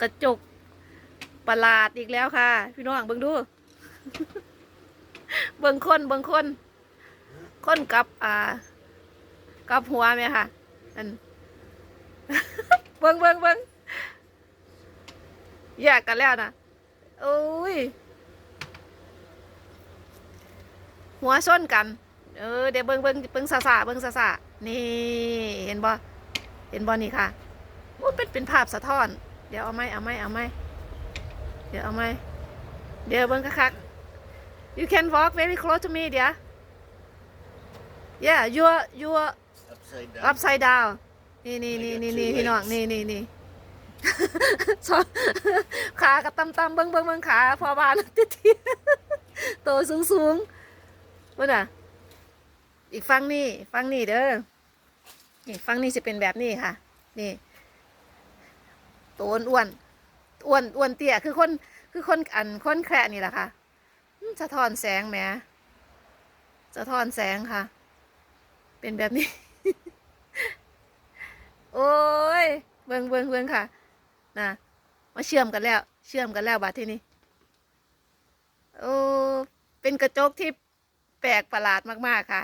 กระจกประหลาดอีกแล้วค่ะ พี่น้องเบิ่งดู เบิ่งคนเบิ่งคน คนกับ อ่า กับหัวไหมค่ะอันเบิ่งเบิ่งเบิ่งแยกกันแล้วนะโอ้ย หัวส้นกัน เออเดี๋ยวเบิ่งเบิ่งเบิ่งซาซาเบิ่งซาซานี่ เห็นบ่เห็นบ่นี่ค่ะโอ้เป็นเป็นภาพสะท้อน เดี๋ยวเอาไหมเอาไหมเอาไหมเดี๋ยวเอาไหมเดี๋ยวเบิ่งคักๆ you can walk very close to me เดี๋ยว yeah you are you are upside down. upside down นี่นี่นี่นี่นี่พี่น้องนี่นี่นี่สองขากระตำตำๆเบิ้งเบิ้งเบิ้งขาพอบานติทีโตสูงสูงๆว่าน่ะ อีกฟังนี่ฟังนี่เด้อนี่ฟังนี่จะเป็นแบบนี้ค่ะ นี่ โตอ้วนอ้วนอ้วนเตี้ยคือคนคือคนอันคนแคระนี่แหละค่ะสะท้อนแสงแหมสะท้อนแสงค่ะ เป็นแบบนี้ โอ้ยเบิ่งเบิ่งเบิ่งค่ะนะมาเชื่อมกันแล้ว เชื่อมกันแล้วบัดที่นี้โอ้เป็นกระจกที่แปลกประหลาดมาก ๆ ค่ะ